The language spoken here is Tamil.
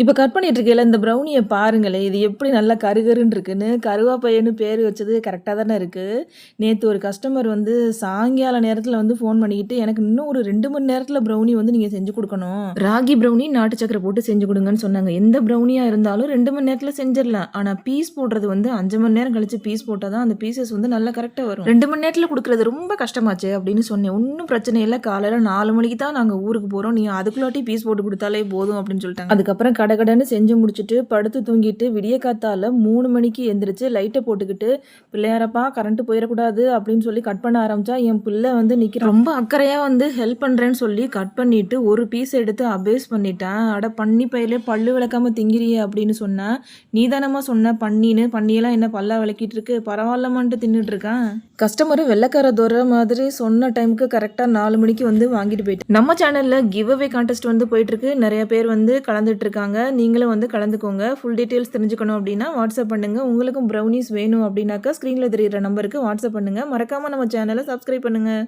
இப்போ கட் பண்ணிட்டு இருக்கையில இந்த ப்ரௌனியை பாருங்களேன். இது எப்படி நல்லா கருகருன்னு இருக்குன்னு. கருவாப்பையன்னு பேர் வச்சது கரெக்டாக தானே இருக்குது நேற்று ஒரு கஸ்டமர் வந்து சாயங்கால நேரத்தில் வந்து ஃபோன் பண்ணிக்கிட்டு எனக்கு இன்னும் ஒரு ரெண்டு மணி நேரத்தில் ப்ரௌனி வந்து நீங்கள் செஞ்சு கொடுக்கணும். ராகி ப்ரௌனி நாட்டு சக்கரை போட்டு செஞ்சு கொடுங்கன்னு சொன்னாங்க. எந்த ப்ரௌனியாக இருந்தாலும் ரெண்டு மணி நேரத்தில் செஞ்சிடலாம். ஆனால் பீஸ் போடுறது வந்து அஞ்சு மணி நேரம் கழிச்சு பீஸ் போட்டால் தான் அந்த பீசஸ் வந்து நல்லா கரெக்டாக வரும். ரெண்டு மணி நேரத்தில் கொடுக்குறது ரொம்ப கஷ்டமாச்சு அப்படின்னு சொன்னேன். ஒன்றும் பிரச்சனை இல்லை. காலையில் நாலு மணிக்கு தான் நாங்கள் ஊருக்கு போகிறோம் நீ அதுக்குள்ளாட்டி பீஸ் போட்டு கொடுத்தாலே போதும் அப்படின்னு சொல்லிட்டாங்க. அதுக்கப்புறம் கடகடன்னு செஞ்சு முடிச்சுட்டு படுத்து தூங்கிட்டு விடிய காத்தால மூணு மணிக்கு எந்திரிச்சு லைட்டை போட்டுக்கிட்டு பிள்ளையாரப்பா கரண்ட் போயிடக்கூடாது அப்படின்னு சொல்லி கட் பண்ண ஆரம்பிச்சா என் பிள்ளை வந்து நிற்க ரொம்ப அக்கறையாக வந்து ஹெல்ப் பண்ணுறேன்னு சொல்லி கட் பண்ணிட்டு ஒரு பீஸ் எடுத்து அபேஸ் பண்ணிட்டேன் அட பண்ணி பையிலே பல்லு விளக்காம திங்கிறியே அப்படின்னு சொன்னேன் நீ தானம்மா சொன்ன பண்ணின்னு பண்ணியெல்லாம் என்ன பல்லா விளக்கிட்டு இருக்கு? பரவாயில்லமான்ட்டு தின்னுட்டு இருக்கேன் கஸ்டமர் வெள்ளக்கார தோற மாதிரி சொன்ன டைமுக்கு கரெக்டாக நாலு மணிக்கு வந்து வாங்கிட்டு போயிட்டு நம்ம சேனலில் கிவ் அவே கான்டெஸ்ட் வந்து போயிட்டு இருக்கு. நிறைய பேர் வந்து கலந்துட்டு இருக்காங்க. நீங்களும் வந்து கலந்துக்கோங்க. ஃபுல் டீட்டெயில்ஸ் தெரிஞ்சுக்கணும் அப்படின்னா வாட்ஸ்அப் பண்ணுங்கள் உங்களுக்கும் ப்ரௌனிஸ் வேணும் அப்படின்னாக்கா ஸ்க்ரீனில் தெரிகிற நம்பருக்கு வாட்ஸ்அப் பண்ணுங்கள் மறக்காமல் நம்ம சேனலை சப்ஸ்கிரைப் பண்ணுங்கள்